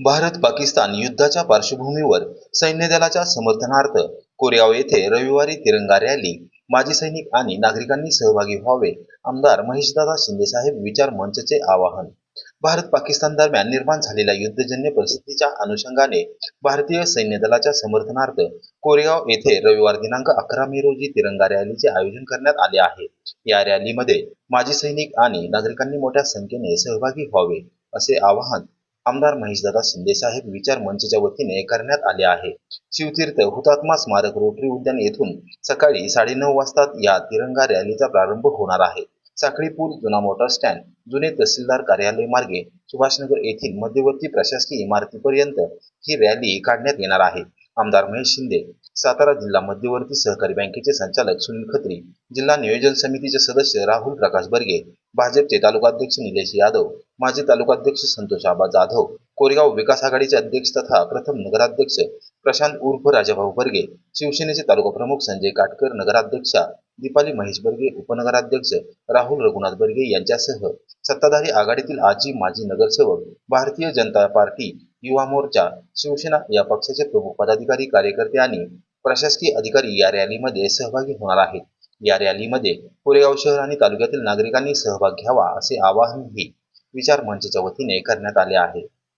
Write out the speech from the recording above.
भारत पाकिस्तान युद्धाच्या पार्श्वभूमीवर सैन्य दलाच्या समर्थनार्थ कोरेगाव येथे रविवारी तिरंगा रॅली माजी सैनिक आणि नागरिकांनी सहभागी व्हावे आमदार महेशदादा शिंदेसाहेब विचार मंचचे आवाहन. भारत पाकिस्तान दरम्यान निर्माण झालेल्या युद्धजन्य परिस्थितीच्या अनुषंगाने भारतीय सैन्य दलाच्या समर्थनार्थ कोरेगाव येथे रविवार दिनांक अकरा मे रोजी तिरंगा रॅलीचे आयोजन करण्यात आले आहे. या रॅलीमध्ये माजी सैनिक आणि नागरिकांनी मोठ्या संख्येने सहभागी व्हावे असे आवाहन आमदार महेशदादा शिंदेसाहेब विचार मंचच्या वतीने करण्यात आले आहे. शिवतीर्थ हुतात्मा स्मारक रोटरी उद्यान येथून सकाळी साडेनऊ वाजता या तिरंगा रॅलीचा प्रारंभ होणार आहे. साखळी पूल जुना मोटार स्टँड जुने तहसीलदार कार्यालय मार्गे सुभाषनगर येथील मध्यवर्ती प्रशासकीय इमारतीपर्यंत ही रॅली काढण्यात येणार आहे. आमदार महेश शिंदे सातारा जिल्हा मध्यवर्ती सहकारी बँकेचे संचालक सुनील खत्री जिल्हा नियोजन समितीचे सदस्य राहुल प्रकाश बर्गे भाजपचे तालुकाध्यक्ष निलेश यादव माजी तालुकाध्यक्ष संतोष आबा जाधव कोरेगाव विकास आघाडीचे अध्यक्ष तथा प्रथम नगराध्यक्ष प्रशांत उर्फ राजाभाऊ बर्गे शिवसेनेचे तालुका प्रमुख संजय काटकर नगराध्यक्षा दीपाली महेश बर्गे उपनगराध्यक्ष राहुल रघुनाथ बर्गे यांच्यासह सत्ताधारी आघाडीतील आजी माजी नगरसेवक भारतीय जनता पार्टी युवा मोर्चा शिवसेना या पक्षाचे प्रमुख पदाधिकारी कार्यकर्ते आणि प्रशासकीय अधिकारी या रॅलीमध्ये सहभागी होणार आहेत. या रॅलीमध्ये कोरेगाव शहर आणि तालुक्यातील नागरिकांनी सहभाग घ्यावा असे आवाहनही विचार मंचच्या वतीने करण्यात आले आहे.